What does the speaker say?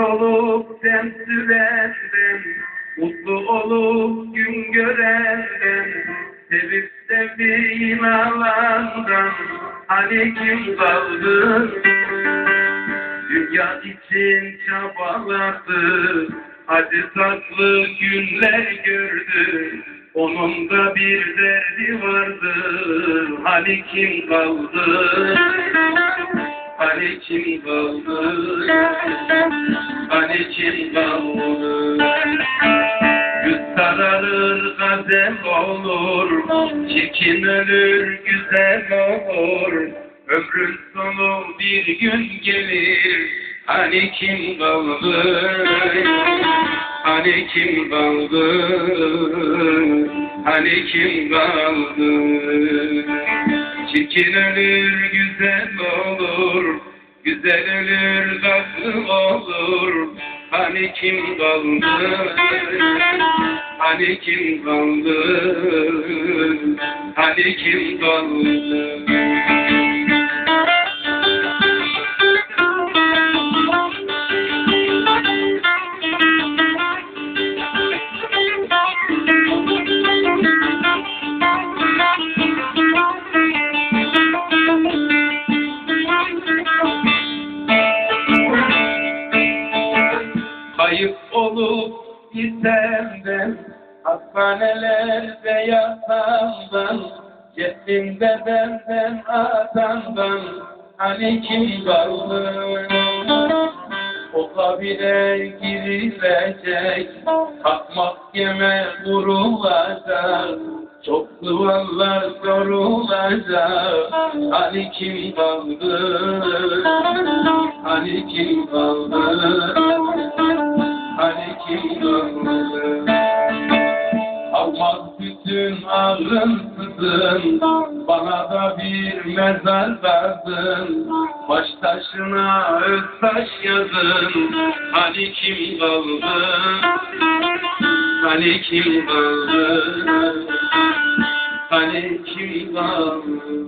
olup sen sürenden, mutlu olup gün görenden, sevip sevdiğim alandan, hani kim kaldı? Dünya için çabaladı, acı tatlı günler gördü, onun da bir derdi vardı, hani kim kaldı? Hani kim kaldı? Hani kim kaldı? Yüz sararır gazel olur, çirkin ölür güzel olur. Ömrün sonu bir gün gelir, hani kim kaldı? Hani kim kaldı? Hani kim kaldı? Çirkin ölür güzel olur, güzel ölür tatlı olur. Hani kim kaldı? Hani kim kaldı? Hani kim kaldı? Olup gitsem Hastanelerde yatandan Cebimde benden atandan Hani kim kaldı O kabire girilecek Hak mahkeme kurulacak çok duvarlar sorulacak Hani kim kaldı Hani kim kaldı Kaldı Almaz bütün ağrınsızın Bana da bir mezar lazım Baş taşına öz taş yazın Hani kim kaldı? Hani kim kaldı? Hani kim kaldı